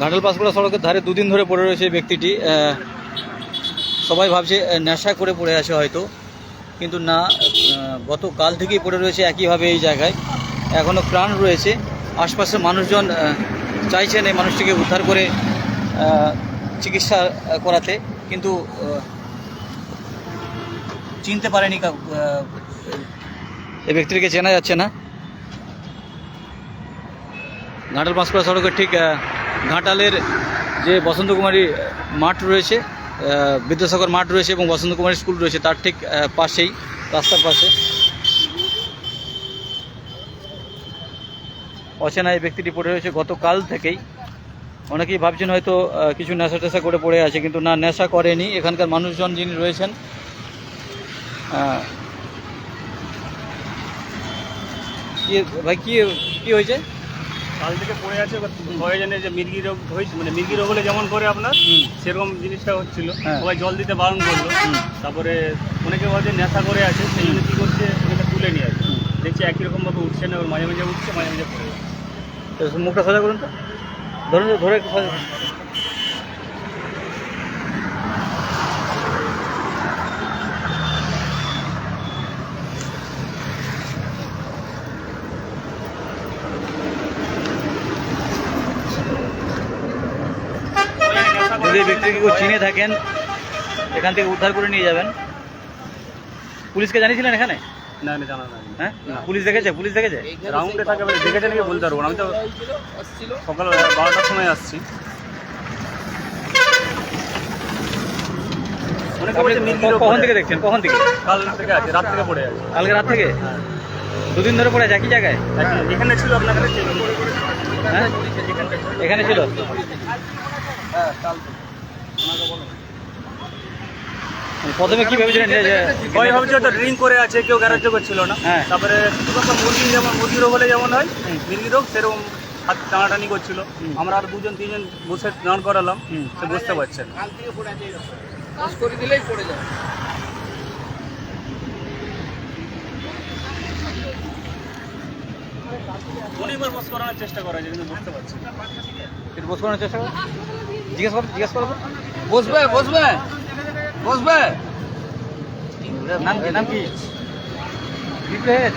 ঘাটাল পাঁশকুড়া সড়কের ধারে দুদিন ধরে পড়ে রয়েছে এই ব্যক্তিটি। সবাই ভাবছে নেশা করে পড়ে আছে হয়তো, কিন্তু না গতকাল থেকেই পড়ে রয়েছে একইভাবে এই জায়গায়। এখনও প্রাণ রয়েছে। আশপাশের মানুষজন চাইছেন এই মানুষটিকে উদ্ধার করে চিকিৎসা করাতে, কিন্তু চিনতে পারেনি এই ব্যক্তিটিকে চেনা যাচ্ছে না। ঘাটাল পাঁশকুড়া সড়কের ঠিক ঘাটালের যে বসন্ত কুমারী মাঠ রয়েছে বিদ্যাসাগর মাঠ রয়েছে এবং বসন্ত কুমারী স্কুল রয়েছে, তার ঠিক পাশেই, রাস্তার পাশে। অচেনা এই ব্যক্তিটি পড়ে রয়েছে। গতকাল থেকেই অনেকেই ভাবছেন হয়তো কিছু নেশা টেশা করে পড়ে আছে, কিন্তু না, নেশা করেনি। এখানকার মানুষজন যিনি রয়েছেন কি, ভাই, কি কি হয়েছে? কাল থেকে পড়ে আছে ভয়ে জানে যে মির্গি রোগ হয়েছে মানে মির্গি রোগ হলে যেমন করে আপনার সেরকম জিনিসটা হচ্ছিল। হ্যাঁ। সবাই জল দিতে বারণ করল। তারপরে অনেকে হয়তো নেশা করে আছে সেই জন্য কী করছে সেটা তুলে নিয়ে আসছে। দেখছি একই রকমভাবে উঠছে না ওর মাঝে মাঝে উঠছে মাঝে মাঝে পড়ে। মুখটা সোজা করুন তো। ধরুন ধরে যদি ব্যক্তিকে কেউ চিনে থাকেন এখান থেকে উদ্ধার করে নিয়ে যাবেন। পুলিশকে জানিয়েছিলেন এখানে? না জানা না হ্যাঁ? পুলিশ দেখেছে? পুলিশ দেখেছে? রাউন্ডে থাকে এবারে দেখেছে নাকি? বলতে পারব না। আমি তো সকাল বারোটার সময় আসছি। রোগ কখন থেকে দেখছেন? কখন থেকে? কাল থেকে আছে রাত থেকে পড়ে আছে। কালকে রাত থেকে? দুদিন ধরে পড়ে আছে একই জায়গায়? এখানে ছিল আপনার কাছে ছিল? হ্যাঁ প্রথমে কি ভেবেছিলেন যে যে- ওই ভাবছি তো ড্রিঙ্ক করে আছে কেউ গ্যারাজ্য করছিল না। হ্যাঁ। তারপরে মুরগি যেমন মুরগি রোগ হলে যেমন হয় মুরগির রোগ সেরকম হাত টানাটানি করছিল। আমরা আর দুজন তিনজন বসে স্নান করালাম সে বুঝতে পারছেন না। অনেকবার বস করানোর চেষ্টা করা কিন্তু বুঝতে পারছি না। একটু বস করানোর চেষ্টা করো। জিজ্ঞেস করো জিজ্ঞেস করো। বসবে বসবে। বসবে। নাম কি নাম কি? হয়ে